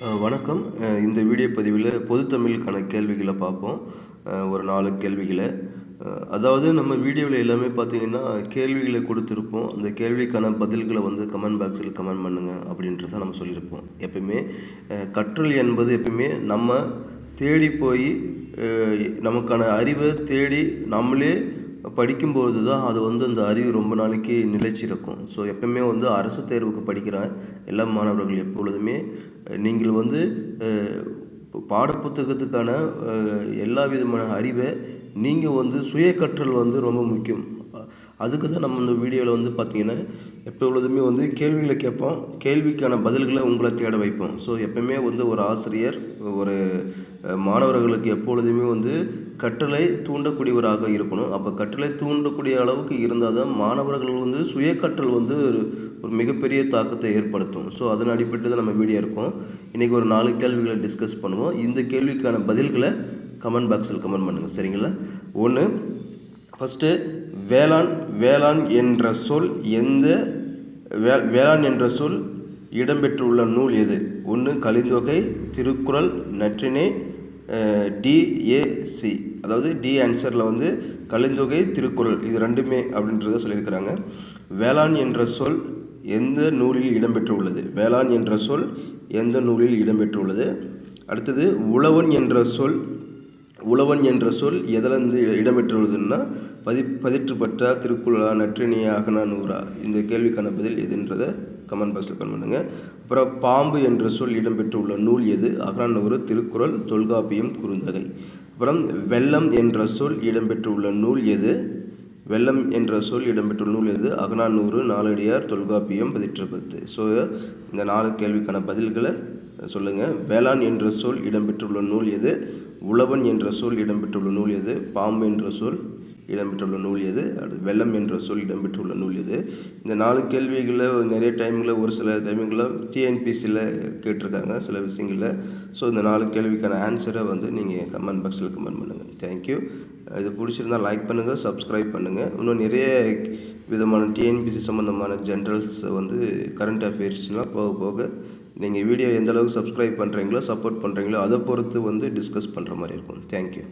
வணக்கம். இந்த வீடியோ பதிவில் பொதுத்தமிழுக்கான கேள்விகளை பார்ப்போம். ஒரு நாலு கேள்விகளை. அதாவது நம்ம வீடியோவில் எல்லாமே பார்த்தீங்கன்னா கேள்விகளை கொடுத்துருப்போம். அந்த கேள்விக்கான பதில்களை வந்து கமெண்ட் பாக்ஸில் கமெண்ட் பண்ணுங்கள் அப்படின்றத நம்ம சொல்லியிருப்போம். எப்பயுமே. கற்றல் என்பது எப்பயுமே நம்ம தேடி போய் நமக்கான அறிவை தேடி நம்மளே படிக்கும்பொழுது தான் அது வந்து அந்த அறிவு ரொம்ப நாளைக்கு நிலைச்சிருக்கும். ஸோ எப்பவுமே வந்து அரசு தேர்வுக்கு படிக்கிற எல்லா மாணவர்கள் எப்பொழுதுமே நீங்கள் வந்து பாடப்புத்தகத்துக்கான எல்லா விதமான அறிவை நீங்கள் வந்து சுய கற்றல் வந்து ரொம்ப முக்கியம். அதுக்கு தான் நம்ம இந்த வீடியோவில் வந்து பார்த்தீங்கன்னா எப்பொழுதுமே வந்து கேள்விகளை கேட்போம். கேள்விக்கான பதில்களை உங்களை தேட வைப்போம். ஸோ எப்பவுமே வந்து ஒரு ஆசிரியர் ஒரு மாணவர்களுக்கு எப்பொழுதுமே வந்து கற்றலை தூண்டக்கூடியவராக இருக்கணும். அப்போ கற்றலை தூண்டக்கூடிய அளவுக்கு இருந்தால் தான் மாணவர்கள் வந்து சுய கற்றல் வந்து ஒரு ஒரு மிகப்பெரிய தாக்கத்தை ஏற்படுத்தும். ஸோ அதன் அடிப்பட்டு தான் நம்ம வீடியோ இருக்கோம் இன்றைக்கி ஒரு நாலு கேள்விகளை டிஸ்கஸ் பண்ணுவோம். இந்த கேள்விக்கான பதில்களை கமெண்ட் பாக்ஸில் கமெண்ட் பண்ணுங்கள் சரிங்களா? ஒன்று ஃபஸ்ட்டு வேளாண் வேளாண் என்ற சொல் எந்த வே வேளாண் என்ற சொல் இடம்பெற்றுள்ள நூல் எது? ஒன்று கலிந்தொகை திருக்குறள் நற்றிணை டிஏசி. அதாவது டி ஆன்சரில் வந்து கலிந்தொகை திருக்குறள் இது ரெண்டுமே அப்படின்றத சொல்லியிருக்கிறாங்க. வேளாண் என்ற சொல் எந்த நூலில் இடம்பெற்றுள்ளது? வேளாண் என்ற சொல் எந்த நூலில் இடம்பெற்றுள்ளது? அடுத்தது உழவன் என்ற சொல் உழவன் என்ற சொல் எதிலிருந்து இடம்பெற்றுள்ளதுன்னா பதி பதிற்றுப்பட்ட திருக்குறளா நற்றினியா அகனா நூறா? இந்த கேள்விக்கான பதில் எதுன்றதை கமெண்ட் பாக்ஸில் கமெண்ட் பண்ணுங்கள் அப்புறம் பாம்பு என்ற சொல் இடம்பெற்றுள்ள நூல் எது? அகனானூறு திருக்குறள் தொல்காப்பியம் குறுந்தகை. அப்புறம் வெள்ளம் என்ற சொல் இடம்பெற்றுள்ள நூல் எது? வெள்ளம் என்ற சொல் இடம்பெற்றுள்ள நூல் எது? அகனானூறு நாலடியார் தொல்காப்பியம் பதிற்றுப்பத்து. ஸோ இந்த நாலு கேள்விக்கான பதில்களை சொல்லுங்கள் வேளாண் என்ற சொல் இடம்பெற்றுள்ள நூல் எது? உழவன் என்ற சொல் இடம்பெற்றுள்ள நூல் எது? பாம்பு என்ற சொல் இடம்பெற்றுள்ள நூல் எது? அடுத்து வெள்ளம் என்ற சொல் இடம்பெற்றுள்ள நூல் எது? இந்த நாலு கேள்விகளில் நிறைய டைமில் ஒரு சில டைமிங்கில் டிஎன்பிசியில் கேட்டிருக்காங்க சில விஷயங்களில். ஸோ இந்த நாலு கேள்விக்கான ஆன்சரை வந்து நீங்கள் கமெண்ட் பாக்ஸில் கமெண்ட் பண்ணுங்கள் தேங்க்யூ இது பிடிச்சிருந்தால் லைக் பண்ணுங்கள் சப்ஸ்கிரைப் பண்ணுங்கள் இன்னும் நிறைய விதமான டிஎன்பிசி சம்மந்தமான ஜென்ரல்ஸை வந்து கரண்ட் அஃபேர்ஸ்லாம் போக போக நீங்கள் வீடியோ எந்தளவுக்கு சப்ஸ்கிரைப் பண்ணுறீங்களோ சப்போர்ட் பண்ணுறீங்களோ அதை பொறுத்து வந்து டிஸ்கஸ் பண்ணுற மாதிரி இருக்கும். தேங்க்யூ